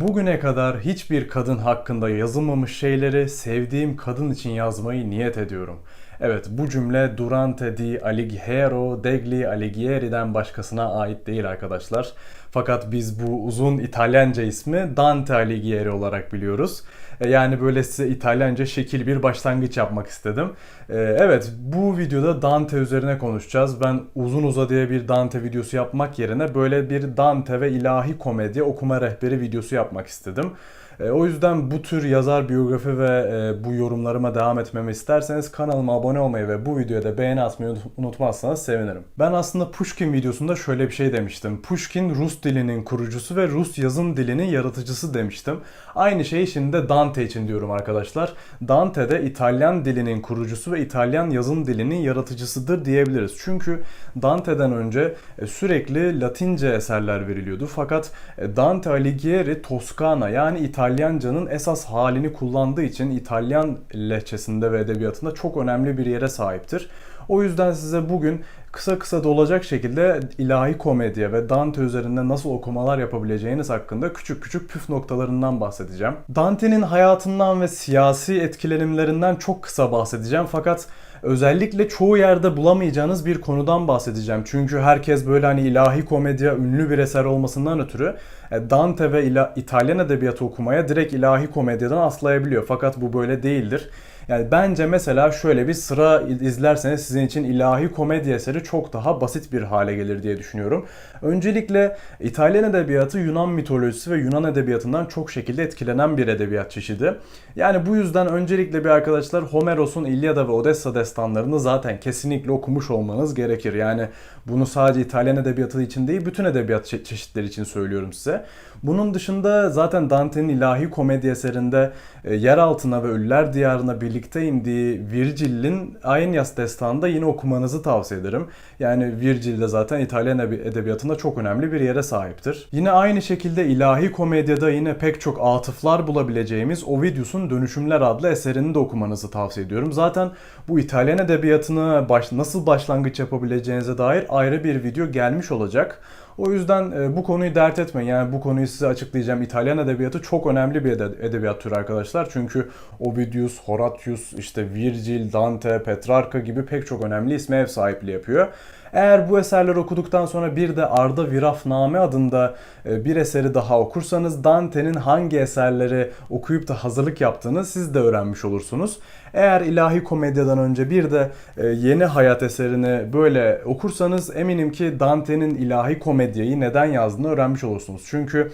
Bugüne kadar hiçbir kadın hakkında yazılmamış şeyleri sevdiğim kadın için yazmayı niyet ediyorum. Evet bu cümle Durante di Alighiero degli Alighieri'den başkasına ait değil arkadaşlar. Fakat biz bu uzun İtalyanca ismi Dante Alighieri olarak biliyoruz. E, Yani böyle size İtalyanca şekil bir başlangıç yapmak istedim. E, Evet bu videoda Dante üzerine konuşacağız. Ben uzun uzadıya bir Dante videosu yapmak yerine böyle bir Dante ve ilahi komedi okuma rehberi videosu yapmak istedim. E, O yüzden bu tür yazar biyografi ve e, bu yorumlarıma devam etmemi isterseniz kanalıma abone olmayı ve bu videoya da beğeni atmayı unut- unutmazsanız sevinirim. Ben aslında Pushkin videosunda şöyle bir şey demiştim. Pushkin Rus dilinin kurucusu ve Rus yazım dilinin yaratıcısı demiştim. Aynı şeyi şimdi de Dante için diyorum arkadaşlar. Dante de İtalyan dilinin kurucusu ve İtalyan yazım dilinin yaratıcısıdır diyebiliriz. Çünkü Dante'den önce e, sürekli Latince eserler veriliyordu. Fakat e, Dante Alighieri Toskana yani İtalyancanın esas halini kullandığı için İtalyan lehçesinde ve edebiyatında çok önemli bir yere sahiptir. O yüzden size bugün kısa kısa da olacak şekilde ilahi komedya ve Dante üzerinde nasıl okumalar yapabileceğiniz hakkında küçük küçük püf noktalarından bahsedeceğim. Dante'nin hayatından ve siyasi etkilenimlerinden çok kısa bahsedeceğim fakat özellikle çoğu yerde bulamayacağınız bir konudan bahsedeceğim. Çünkü herkes böyle hani ilahi komedya ünlü bir eser olmasından ötürü Dante ve ila- İtalyan edebiyatı okumaya direkt ilahi komedyadan aslayabiliyor. Fakat bu böyle değildir. Yani bence mesela şöyle bir sıra izlerseniz sizin için ilahi komedi eseri çok daha basit bir hale gelir diye düşünüyorum. Öncelikle İtalyan edebiyatı Yunan mitolojisi ve Yunan edebiyatından çok şekilde etkilenen bir edebiyat çeşidi. Yani bu yüzden öncelikle bir arkadaşlar Homeros'un İlyada ve Odessa destanlarını zaten kesinlikle okumuş olmanız gerekir. Yani bunu sadece İtalyan edebiyatı için değil bütün edebiyat çe- çeşitleri için söylüyorum size. Bunun dışında zaten Dante'nin ilahi komedi eserinde e, yer altına ve ölüler diyarına birlikte indiği Virgil'in Aeneas destanında yine okumanızı tavsiye ederim. Yani Virgil de zaten İtalyan edebi- edebiyatında çok önemli bir yere sahiptir. Yine aynı şekilde ilahi komedyada yine pek çok atıflar bulabileceğimiz Ovidius'un Dönüşümler adlı eserini de okumanızı tavsiye ediyorum. Zaten bu İtalyan edebiyatına baş, nasıl başlangıç yapabileceğinize dair ayrı bir video gelmiş olacak. O yüzden e, bu konuyu dert etmeyin. Yani bu konuyu size açıklayacağım. İtalyan edebiyatı çok önemli bir ede- edebiyat türü arkadaşlar. Çünkü Ovidius, Horatius, işte Virgil, Dante, Petrarca gibi pek çok önemli isme ev sahipliği yapıyor. Eğer bu eserleri okuduktan sonra bir de Arda Virafname adında e, bir eseri daha okursanız Dante'nin hangi eserleri okuyup da hazırlık yaptığını siz de öğrenmiş olursunuz. Eğer ilahi komedyadan önce bir de e, yeni hayat eserini böyle okursanız eminim ki Dante'nin ilahi komedyayı neden yazdığını öğrenmiş olursunuz. Çünkü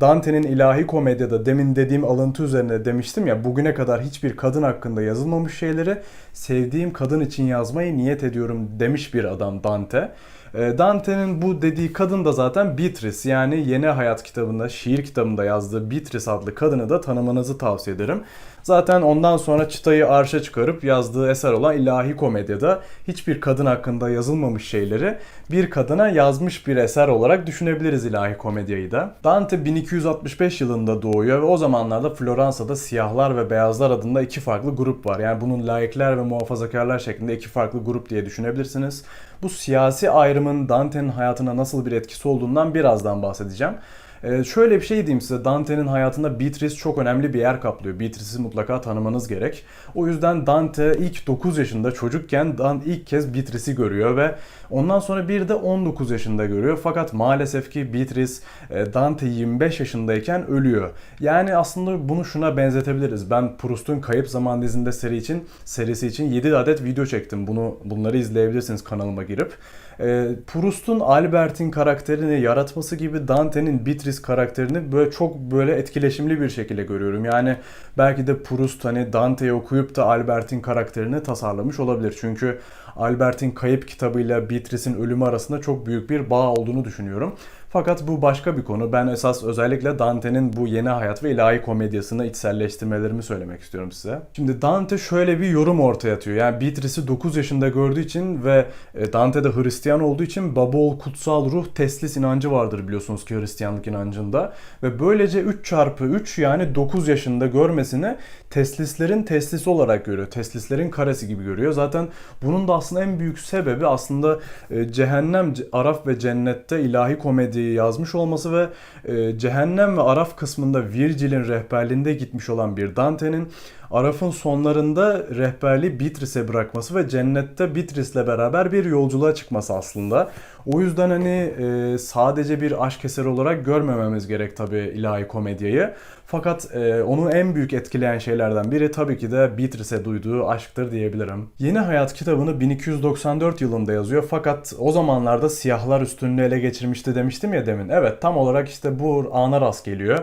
Dante'nin ilahi komedyada demin dediğim alıntı üzerine demiştim ya bugüne kadar hiçbir kadın hakkında yazılmamış şeyleri sevdiğim kadın için yazmayı niyet ediyorum demiş bir adam Dante. E, Dante'nin bu dediği kadın da zaten Beatrice yani Yeni Hayat kitabında, şiir kitabında yazdığı Beatrice adlı kadını da tanımanızı tavsiye ederim. Zaten ondan sonra çıtayı arşa çıkarıp yazdığı eser olan İlahi Komedya'da hiçbir kadın hakkında yazılmamış şeyleri bir kadına yazmış bir eser olarak düşünebiliriz İlahi Komedya'yı da. Dante 1265 yılında doğuyor ve o zamanlarda Floransa'da siyahlar ve beyazlar adında iki farklı grup var. Yani bunun laikler ve muhafazakarlar şeklinde iki farklı grup diye düşünebilirsiniz. Bu siyasi ayrımın Dante'nin hayatına nasıl bir etkisi olduğundan birazdan bahsedeceğim. Ee, şöyle bir şey diyeyim size. Dante'nin hayatında Beatrice çok önemli bir yer kaplıyor. Beatrice'i mutlaka tanımanız gerek. O yüzden Dante ilk 9 yaşında çocukken Dan ilk kez Beatrice'i görüyor ve ondan sonra bir de 19 yaşında görüyor. Fakat maalesef ki Beatrice e, Dante 25 yaşındayken ölüyor. Yani aslında bunu şuna benzetebiliriz. Ben Proust'un Kayıp Zaman dizinde seri için serisi için 7 adet video çektim. Bunu bunları izleyebilirsiniz kanalıma girip. E, Proust'un Albert'in karakterini yaratması gibi Dante'nin Beatrice karakterini böyle çok böyle etkileşimli bir şekilde görüyorum. Yani belki de Proust hani Dante'yi okuyup da Albert'in karakterini tasarlamış olabilir. Çünkü Albert'in kayıp kitabıyla Beatrice'in ölümü arasında çok büyük bir bağ olduğunu düşünüyorum. Fakat bu başka bir konu. Ben esas özellikle Dante'nin bu yeni hayat ve ilahi komedyasını içselleştirmelerimi söylemek istiyorum size. Şimdi Dante şöyle bir yorum ortaya atıyor. Yani Beatrice'i 9 yaşında gördüğü için ve e, Dante de Hristiyan olduğu için baba kutsal ruh teslis inancı vardır biliyorsunuz ki Hristiyanlık inancında. Ve böylece 3 çarpı 3 yani 9 yaşında görmesini teslislerin teslisi olarak görüyor. Teslislerin karesi gibi görüyor. Zaten bunun da aslında en büyük sebebi aslında e, cehennem, Araf ve cennette ilahi Comedia'yı yazmış olması ve e, Cehennem ve Araf kısmında Virgil'in rehberliğinde gitmiş olan bir Dante'nin Araf'ın sonlarında rehberliği Beatrice'e bırakması ve cennette Beatrice'le beraber bir yolculuğa çıkması aslında. O yüzden hani e, sadece bir aşk eseri olarak görmememiz gerek tabi ilahi komedyayı. Fakat e, onu en büyük etkileyen şeylerden biri tabii ki de Beatrice'e duyduğu aşktır diyebilirim. Yeni Hayat kitabını 1294 yılında yazıyor fakat o zamanlarda siyahlar üstünlüğü ele geçirmişti demiştim ya demin. Evet tam olarak işte bu ana rast geliyor.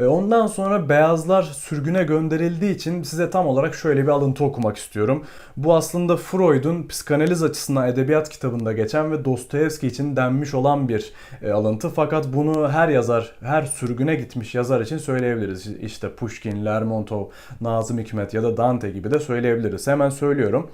E, Ondan sonra beyazlar sürgüne gönderildiği için size tam olarak şöyle bir alıntı okumak istiyorum. Bu aslında Freud'un psikanaliz açısından edebiyat kitabında geçen ve Dostoyevski için denmiş olan bir e, alıntı. Fakat bunu her yazar, her sürgüne gitmiş yazar için söyleyebiliriz. İşte Pushkin, Lermontov, Nazım Hikmet ya da Dante gibi de söyleyebiliriz. Hemen söylüyorum.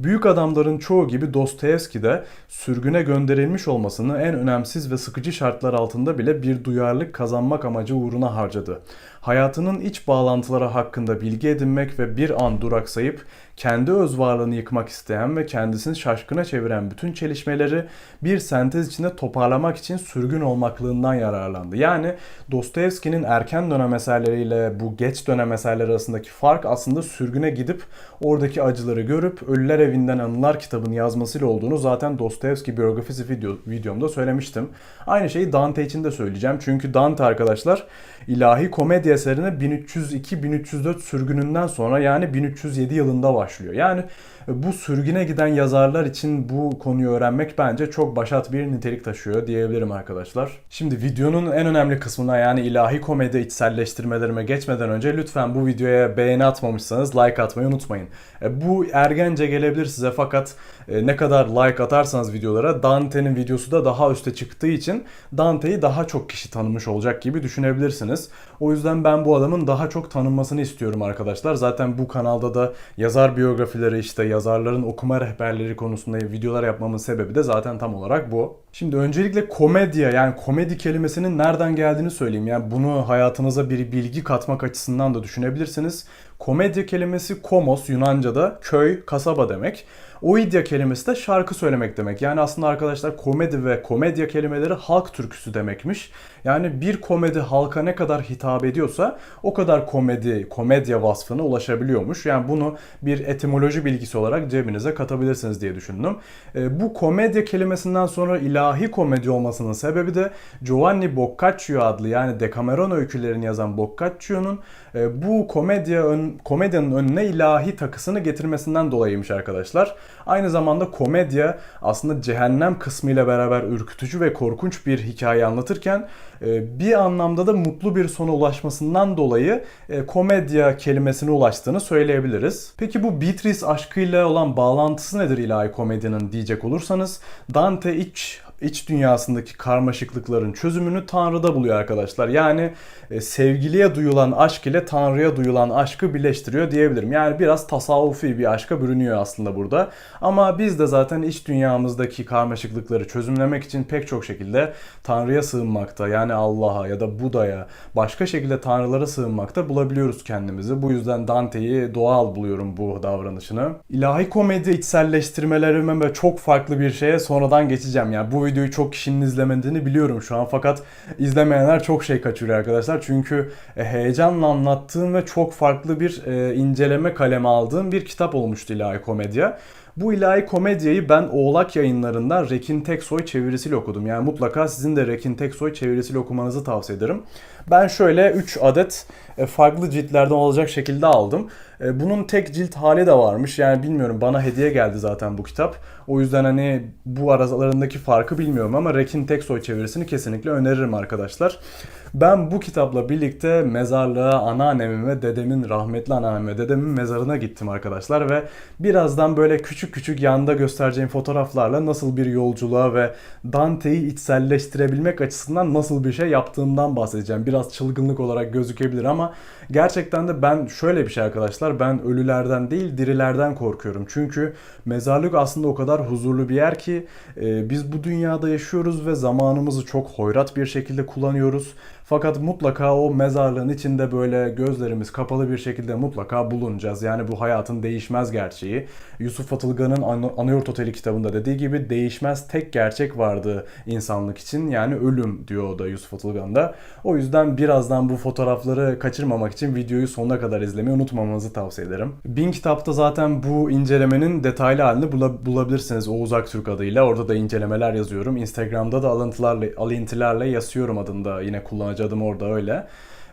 Büyük adamların çoğu gibi Dostoyevski de sürgüne gönderilmiş olmasını en önemsiz ve sıkıcı şartlar altında bile bir duyarlılık kazanmak amacı uğruna harcadı. Hayatının iç bağlantıları hakkında bilgi edinmek ve bir an duraksayıp kendi öz varlığını yıkmak isteyen ve kendisini şaşkına çeviren bütün çelişmeleri bir sentez içinde toparlamak için sürgün olmaklığından yararlandı. Yani Dostoyevski'nin erken dönem eserleriyle bu geç dönem eserleri arasındaki fark aslında sürgüne gidip oradaki acıları görüp Ölüler Evinden Anılar kitabını yazmasıyla olduğunu zaten Dostoyevski biyografisi video, videomda söylemiştim. Aynı şeyi Dante için de söyleyeceğim. Çünkü Dante arkadaşlar ilahi komedi eserine 1302-1304 sürgününden sonra yani 1307 yılında başlıyor. Yani bu sürgüne giden yazarlar için bu konuyu öğrenmek bence çok başat bir nitelik taşıyor diyebilirim arkadaşlar. Şimdi videonun en önemli kısmına yani ilahi komedi içselleştirmelerime geçmeden önce lütfen bu videoya beğeni atmamışsanız like atmayı unutmayın. E, Bu ergence gelebilir size fakat e, ne kadar like atarsanız videolara Dante'nin videosu da daha üste çıktığı için Dante'yi daha çok kişi tanımış olacak gibi düşünebilirsiniz. O yüzden ben bu adamın daha çok tanınmasını istiyorum arkadaşlar. Zaten bu kanalda da yazar biyografileri işte yazarların okuma rehberleri konusunda videolar yapmamın sebebi de zaten tam olarak bu. Şimdi öncelikle komedya yani komedi kelimesinin nereden geldiğini söyleyeyim. Yani bunu hayatınıza bir bilgi katmak açısından da düşünebilirsiniz. Komedya kelimesi komos Yunanca'da köy, kasaba demek. Oidya kelimesi de şarkı söylemek demek. Yani aslında arkadaşlar komedi ve komedya kelimeleri halk türküsü demekmiş. Yani bir komedi halka ne kadar hitap ediyorsa o kadar komedi, komedya vasfına ulaşabiliyormuş. Yani bunu bir etimoloji bilgisi olarak cebinize katabilirsiniz diye düşündüm. E, bu komedya kelimesinden sonra ilahi komedi olmasının sebebi de Giovanni Boccaccio adlı yani Decameron öykülerini yazan Boccaccio'nun bu komedya ön, komedyanın önüne ilahi takısını getirmesinden dolayıymış arkadaşlar. Aynı zamanda komedya aslında cehennem kısmıyla beraber ürkütücü ve korkunç bir hikaye anlatırken e, bir anlamda da mutlu bir sona ulaşmasından dolayı e, komedya kelimesine ulaştığını söyleyebiliriz. Peki bu Beatrice aşkıyla olan bağlantısı nedir ilahi komedyanın diyecek olursanız Dante iç iç dünyasındaki karmaşıklıkların çözümünü Tanrı'da buluyor arkadaşlar. Yani e, sevgiliye duyulan aşk ile Tanrı'ya duyulan aşkı birleştiriyor diyebilirim. Yani biraz tasavvufi bir aşka bürünüyor aslında burada. Ama biz de zaten iç dünyamızdaki karmaşıklıkları çözümlemek için pek çok şekilde Tanrı'ya sığınmakta yani Allah'a ya da Buda'ya başka şekilde Tanrılara sığınmakta bulabiliyoruz kendimizi. Bu yüzden Dante'yi doğal buluyorum bu davranışını. İlahi komedi içselleştirmelerime ve çok farklı bir şeye sonradan geçeceğim. Yani bu videoyu çok kişinin izlemediğini biliyorum şu an fakat izlemeyenler çok şey kaçırıyor arkadaşlar. Çünkü e, heyecanla anlattığım ve çok farklı bir e, inceleme kaleme aldığım bir kitap olmuştu ilahi komedya. Bu ilahi komedyayı ben Oğlak yayınlarından Rekin Teksoy çevirisiyle okudum. Yani mutlaka sizin de Rekin Teksoy çevirisiyle okumanızı tavsiye ederim. Ben şöyle 3 adet e, farklı ciltlerden olacak şekilde aldım. E, Bunun tek cilt hali de varmış. Yani bilmiyorum bana hediye geldi zaten bu kitap. O yüzden hani bu aralarındaki farkı bilmiyorum ama Rekin Teksoy çevirisini kesinlikle öneririm arkadaşlar. Ben bu kitapla birlikte mezarlığa anneannemin ve dedemin rahmetli anneannem ve dedemin mezarına gittim arkadaşlar ve birazdan böyle küçük küçük yanda göstereceğim fotoğraflarla nasıl bir yolculuğa ve Dante'yi içselleştirebilmek açısından nasıl bir şey yaptığımdan bahsedeceğim. Biraz çılgınlık olarak gözükebilir ama gerçekten de ben şöyle bir şey arkadaşlar ben ölülerden değil dirilerden korkuyorum. Çünkü mezarlık aslında o kadar huzurlu bir yer ki e, biz bu dünyada yaşıyoruz ve zamanımızı çok hoyrat bir şekilde kullanıyoruz. Fakat mutlaka o mezarlığın içinde böyle gözlerimiz kapalı bir şekilde mutlaka bulunacağız. Yani bu hayatın değişmez gerçeği. Yusuf Atılgan'ın An- Anayurt Oteli kitabında dediği gibi değişmez tek gerçek vardı insanlık için. Yani ölüm diyor o da Yusuf Atılgan'da. O yüzden birazdan bu fotoğrafları kaçırmamak için videoyu sonuna kadar izlemeyi unutmamanızı tavsiye ederim. Bin kitapta zaten bu incelemenin detaylı halini bula- bulabilirsiniz Oğuz Aktürk adıyla. Orada da incelemeler yazıyorum. Instagram'da da alıntılarla, alıntılarla yazıyorum adında. Yine kullanıcı adım orada öyle.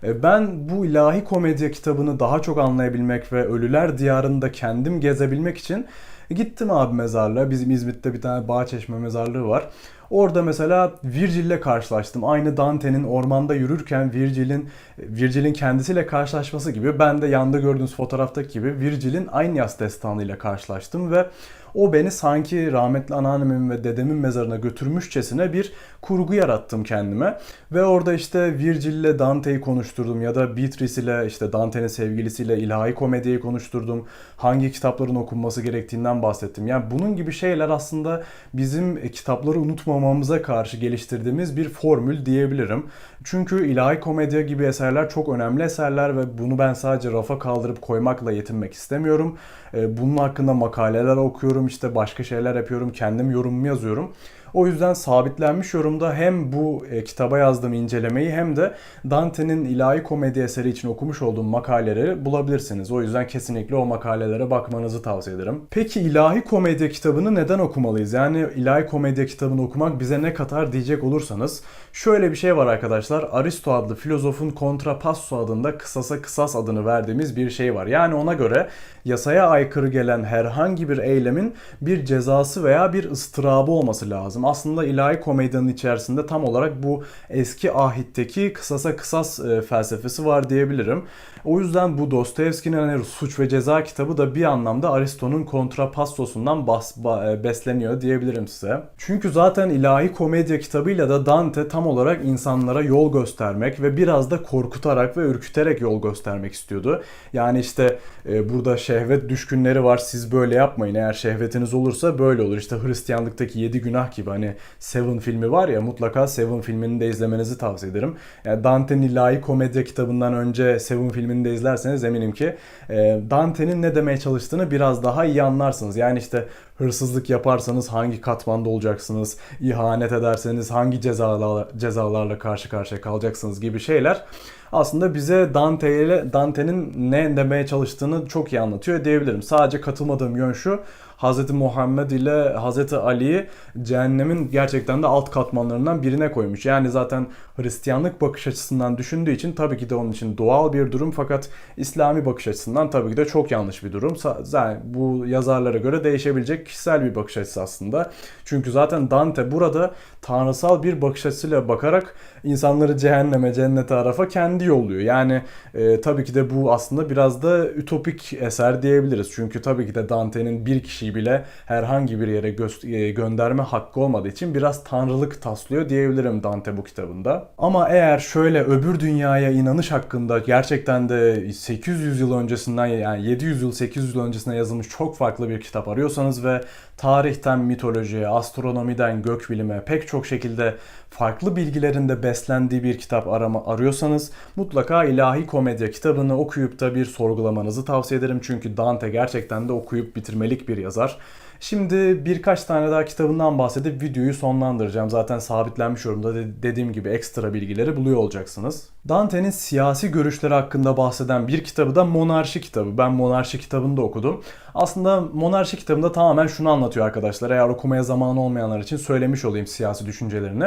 E, Ben bu ilahi komedya kitabını daha çok anlayabilmek ve ölüler diyarında kendim gezebilmek için gittim abi mezarlığa. Bizim İzmit'te bir tane Bağçeşme mezarlığı var. Orada mesela Virgil'le karşılaştım. Aynı Dante'nin ormanda yürürken Virgil'in Virgil'in kendisiyle karşılaşması gibi ben de yanda gördüğünüz fotoğraftaki gibi Virgil'in Aeneas destanıyla karşılaştım ve o beni sanki rahmetli anneannemin ve dedemin mezarına götürmüşçesine bir kurgu yarattım kendime. Ve orada işte Virgil ile Dante'yi konuşturdum ya da Beatrice ile işte Dante'nin sevgilisiyle ilahi komediyi konuşturdum. Hangi kitapların okunması gerektiğinden bahsettim. Yani bunun gibi şeyler aslında bizim e, kitapları unutmamamıza karşı geliştirdiğimiz bir formül diyebilirim. Çünkü ilahi komedya gibi eserler çok önemli eserler ve bunu ben sadece rafa kaldırıp koymakla yetinmek istemiyorum. E, Bunun hakkında makaleler okuyorum, işte başka şeyler yapıyorum, kendim yorumumu yazıyorum. O yüzden sabitlenmiş yorumda hem bu e, kitaba yazdığım incelemeyi hem de Dante'nin ilahi komedi eseri için okumuş olduğum makaleleri bulabilirsiniz. O yüzden kesinlikle o makalelere bakmanızı tavsiye ederim. Peki ilahi komedya kitabını neden okumalıyız? Yani ilahi komedya kitabını okumak bize ne katar diyecek olursanız şöyle bir şey var arkadaşlar. Aristo adlı filozofun Kontrapasso adında kısasa kısas adını verdiğimiz bir şey var. Yani ona göre yasaya aykırı gelen herhangi bir eylemin bir cezası veya bir ıstırabı olması lazım. Aslında ilahi komedyanın içerisinde tam olarak bu eski ahitteki kısasa kısas e, felsefesi var diyebilirim. O yüzden bu Dostoyevski'nin hani Suç ve Ceza kitabı da bir anlamda Aristo'nun kontrapassosundan bas, ba- e, besleniyor diyebilirim size. Çünkü zaten ilahi komedya kitabıyla da Dante tam olarak insanlara yol göstermek ve biraz da korkutarak ve ürküterek yol göstermek istiyordu. Yani işte e, burada şehvet düşkünleri var siz böyle yapmayın eğer şehvetiniz olursa böyle olur. İşte Hristiyanlıktaki 7 günah gibi hani Seven filmi var ya mutlaka Seven filmini de izlemenizi tavsiye ederim. Yani Dante'nin ilahi komedya kitabından önce Seven filmini de izlerseniz eminim ki e, Dante'nin ne demeye çalıştığını biraz daha iyi anlarsınız. Yani işte hırsızlık yaparsanız hangi katmanda olacaksınız, ihanet ederseniz hangi cezalarla, cezalarla karşı karşıya kalacaksınız gibi şeyler aslında bize Dante ile Dante'nin ne demeye çalıştığını çok iyi anlatıyor diyebilirim. Sadece katılmadığım yön şu. Hz. Muhammed ile Hz. Ali'yi cehennemin gerçekten de alt katmanlarından birine koymuş. Yani zaten Hristiyanlık bakış açısından düşündüğü için tabii ki de onun için doğal bir durum fakat İslami bakış açısından tabii ki de çok yanlış bir durum. Zaten bu yazarlara göre değişebilecek kişisel bir bakış açısı aslında. Çünkü zaten Dante burada tanrısal bir bakış açısıyla bakarak insanları cehenneme, cennete arafa kendi yolluyor. Yani e, tabii ki de bu aslında biraz da ütopik eser diyebiliriz. Çünkü tabii ki de Dante'nin bir kişiyi bile herhangi bir yere gö- e, gönderme hakkı olmadığı için biraz tanrılık taslıyor diyebilirim Dante bu kitabında. Ama eğer şöyle öbür dünyaya inanış hakkında gerçekten de 800 yıl öncesinden yani 700 yıl 800 yıl öncesine yazılmış çok farklı bir kitap arıyorsanız ve tarihten mitolojiye, astronomiden gökbilime pek çok şekilde farklı bilgilerin de beslendiği bir kitap arama arıyorsanız mutlaka ilahi komedya kitabını okuyup da bir sorgulamanızı tavsiye ederim. Çünkü Dante gerçekten de okuyup bitirmelik bir yazar. Şimdi birkaç tane daha kitabından bahsedip videoyu sonlandıracağım. Zaten sabitlenmiş yorumda de- dediğim gibi ekstra bilgileri buluyor olacaksınız. Dante'nin siyasi görüşleri hakkında bahseden bir kitabı da Monarşi kitabı. Ben Monarşi kitabını da okudum. Aslında Monarşi kitabında tamamen şunu anlatıyor arkadaşlar. Eğer okumaya zamanı olmayanlar için söylemiş olayım siyasi düşüncelerini.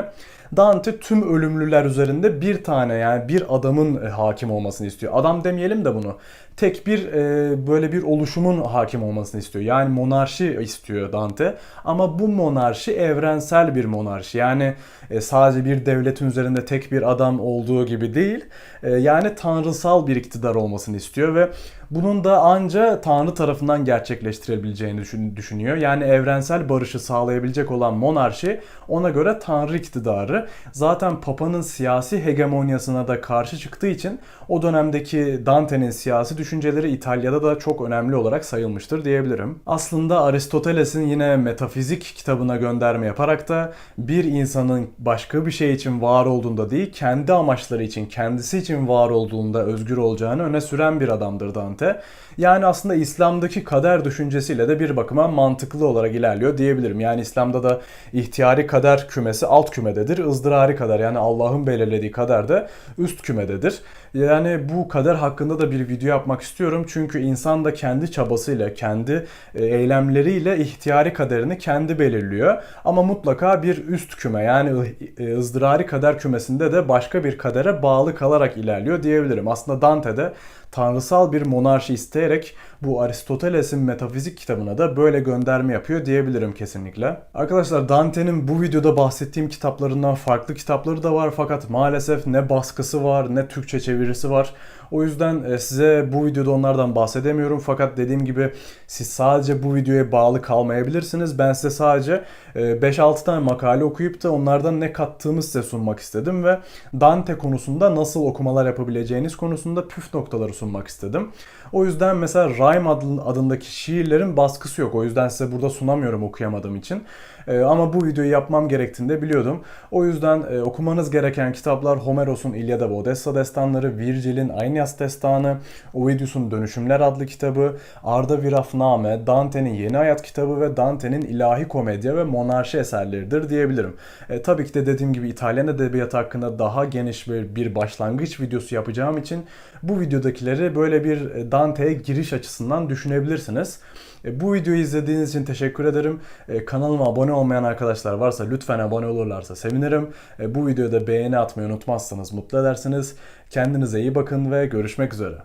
Dante tüm ölümlüler üzerinde bir tane yani bir adamın e, hakim olmasını istiyor. Adam demeyelim de bunu. Tek bir e, böyle bir oluşumun hakim olmasını istiyor. Yani monarşi istiyor Dante. Ama bu monarşi evrensel bir monarşi. Yani e, sadece bir devletin üzerinde tek bir adam olduğu gibi değil. E, yani tanrısal bir iktidar olmasını istiyor ve Bunun da anca Tanrı tarafından gerçekleştirebileceğini düşün- düşünüyor. Yani evrensel barışı sağlayabilecek olan monarşi ona göre Tanrı iktidarı. Zaten Papa'nın siyasi hegemonyasına da karşı çıktığı için o dönemdeki Dante'nin siyasi düşünceleri İtalya'da da çok önemli olarak sayılmıştır diyebilirim. Aslında Aristoteles'in yine metafizik kitabına gönderme yaparak da bir insanın başka bir şey için var olduğunda değil, kendi amaçları için, kendisi için var olduğunda özgür olacağını öne süren bir adamdır Dante. Yani aslında İslam'daki kader düşüncesiyle de bir bakıma mantıklı olarak ilerliyor diyebilirim. Yani İslam'da da ihtiyari kader kümesi alt kümededir. ızdırari kader yani Allah'ın belirlediği kader de üst kümededir. Yani bu kader hakkında da bir video yapmak istiyorum. Çünkü insan da kendi çabasıyla, kendi e, eylemleriyle ihtiyari kaderini kendi belirliyor. Ama mutlaka bir üst küme yani e, ızdırari kader kümesinde de başka bir kadere bağlı kalarak ilerliyor diyebilirim. Aslında Dante de tanrısal bir monarşi isteyerek bu Aristoteles'in metafizik kitabına da böyle gönderme yapıyor diyebilirim kesinlikle. Arkadaşlar Dante'nin bu videoda bahsettiğim kitaplarından farklı kitapları da var fakat maalesef ne baskısı var ne Türkçe çevirisi var. O yüzden e, size bu videoda onlardan bahsedemiyorum fakat dediğim gibi siz sadece bu videoya bağlı kalmayabilirsiniz. Ben size sadece e, 5-6 tane makale okuyup da onlardan ne kattığımı size sunmak istedim ve Dante konusunda nasıl okumalar yapabileceğiniz konusunda püf noktaları sunmak istedim. O yüzden mesela Rhyme adın- adındaki şiirlerin baskısı yok. O yüzden size burada sunamıyorum okuyamadığım için. Ee, ama bu videoyu yapmam gerektiğini de biliyordum. O yüzden e, okumanız gereken kitaplar Homeros'un İlyada ve Odessa destanları, Virgil'in Aeneas destanı, Ovidius'un Dönüşümler adlı kitabı, Arda Virafname, Dante'nin Yeni Hayat kitabı ve Dante'nin İlahi Komedya ve Monarşi eserleridir diyebilirim. E, tabii ki de dediğim gibi İtalyan edebiyatı hakkında daha geniş bir, bir başlangıç videosu yapacağım için bu videodakileri böyle bir e, Dante'ye giriş açısından düşünebilirsiniz. E, Bu videoyu izlediğiniz için teşekkür ederim. E, Kanalıma abone olmayan arkadaşlar varsa lütfen abone olurlarsa sevinirim. Bu videoda beğeni atmayı unutmazsanız mutlu edersiniz. Kendinize iyi bakın ve görüşmek üzere.